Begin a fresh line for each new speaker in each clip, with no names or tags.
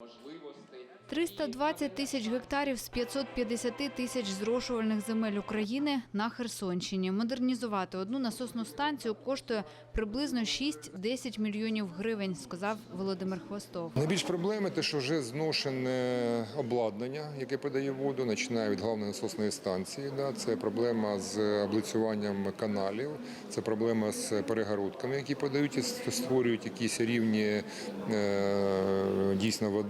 можливостей.
320 тисяч гектарів з 550 тисяч зрошувальних земель України на Херсонщині. Модернізувати одну насосну станцію коштує приблизно 6-10 мільйонів гривень, сказав Володимир Хвостов.
Найбільш проблеми те, що вже зношене обладнання, яке подає воду, починає від головної насосної станції. Це проблема з облицюванням каналів, це проблема з перегородками, які подають і створюють якісь рівні е, дійсно води.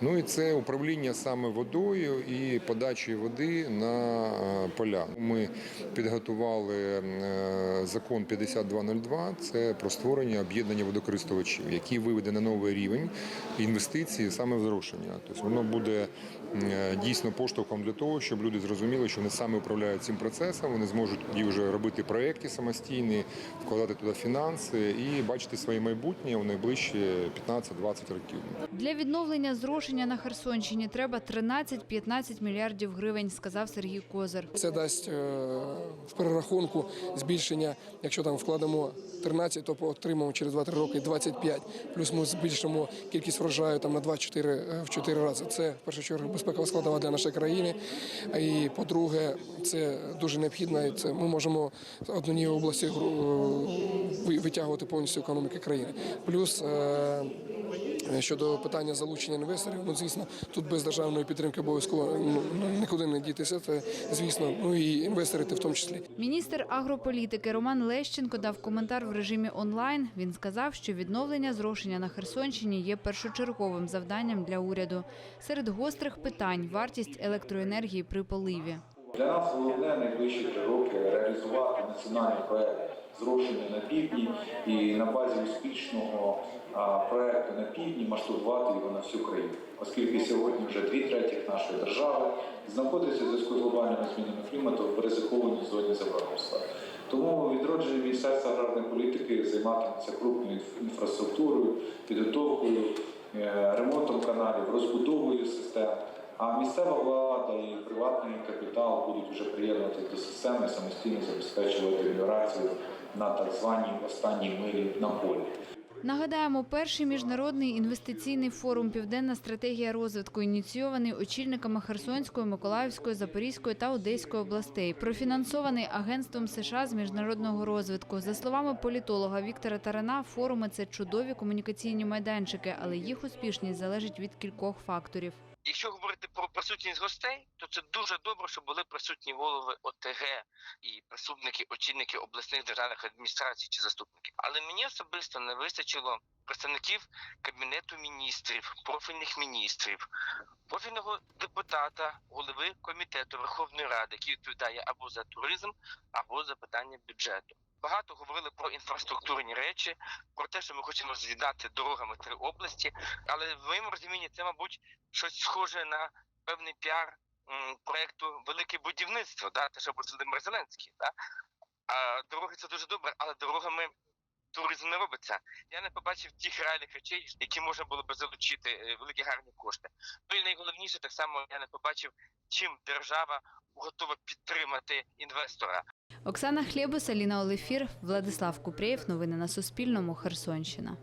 Ну і це управління саме водою і подачею води на е, поля. Ми підготували е, закон 5202, це про створення об'єднання водокористувачів, який виведе на новий рівень інвестиції саме в зрошення. Тобто воно буде е, дійсно поштовхом для того, щоб люди зрозуміли, що вони саме управляють цим процесом, вони зможуть тоді вже робити проекти самостійні, вкладати туди фінанси і бачити своє майбутнє у найближчі 15-20 років.
Для відновлення зрошення на Херсонщині треба 13-15 мільярдів гривень, сказав Сергій Козир.
Це дасть е, в перерахунку збільшення, якщо там вкладемо 13, то отримаємо через 2-3 роки 25. Плюс ми збільшимо кількість врожаю там на 2-4 е, в 4 рази. Це в першу чергу безпекова складова для нашої країни. І по-друге, це дуже необхідно. Це ми можемо з однієї області гру- витягувати повністю економіки країни. Плюс е, Щодо питання залучення інвесторів, ну звісно, тут без державної підтримки обов'язково ну, ну, нікуди не дітися. Це звісно, ну і інвестори в тому числі.
Міністр агрополітики Роман Лещенко дав коментар в режимі онлайн. Він сказав, що відновлення зрошення на Херсонщині є першочерговим завданням для уряду. Серед гострих питань вартість електроенергії при поливі.
Для нас головне найближчі три роки реалізувати національний проект зрошення на півдні і на базі успішного а, проекту на півдні масштабувати його на всю країну, оскільки сьогодні вже дві третіх нашої держави знаходиться в зв'язку з глобальними змінами клімату в ризикованій зоні заборонства. Тому відродження Міністерства аграрної політики займатиметься крупною інфраструктурою, підготовкою, е, ремонтом каналів, розбудовою систем. А місцева влада і приватний капітал будуть вже приєднувати до системи самостійно забезпечувати міграцію на так званій останній милі на полі.
Нагадаємо, перший міжнародний інвестиційний форум Південна стратегія розвитку ініційований очільниками Херсонської, Миколаївської, Запорізької та Одеської областей, профінансований агентством США з міжнародного розвитку. За словами політолога Віктора Тарана, форуми це чудові комунікаційні майданчики, але їх успішність залежить від кількох факторів.
Якщо говорити про присутність гостей, то це дуже добре, що були присутні голови ОТГ і присутники, очільники обласних державних адміністрацій чи заступники. Але мені особисто не вистачило представників кабінету міністрів, профільних міністрів, профільного депутата, голови комітету Верховної Ради, який відповідає або за туризм, або за питання бюджету. Багато говорили про інфраструктурні речі, про те, що ми хочемо з'єднати дорогами три області. Але в моєму розумінні це, мабуть, щось схоже на певний піар проекту Велике будівництво, да, те, що робить Володимир Зеленський. Да? А дороги це дуже добре, але дорогами туризм не робиться. Я не побачив тих реальних речей, які можна було би залучити е, великі гарні кошти. Ну і найголовніше, так само я не побачив, чим держава готова підтримати інвестора.
Оксана Хлєбус, Аліна Олефір, Владислав Купрєєв. Новини на Суспільному. Херсонщина.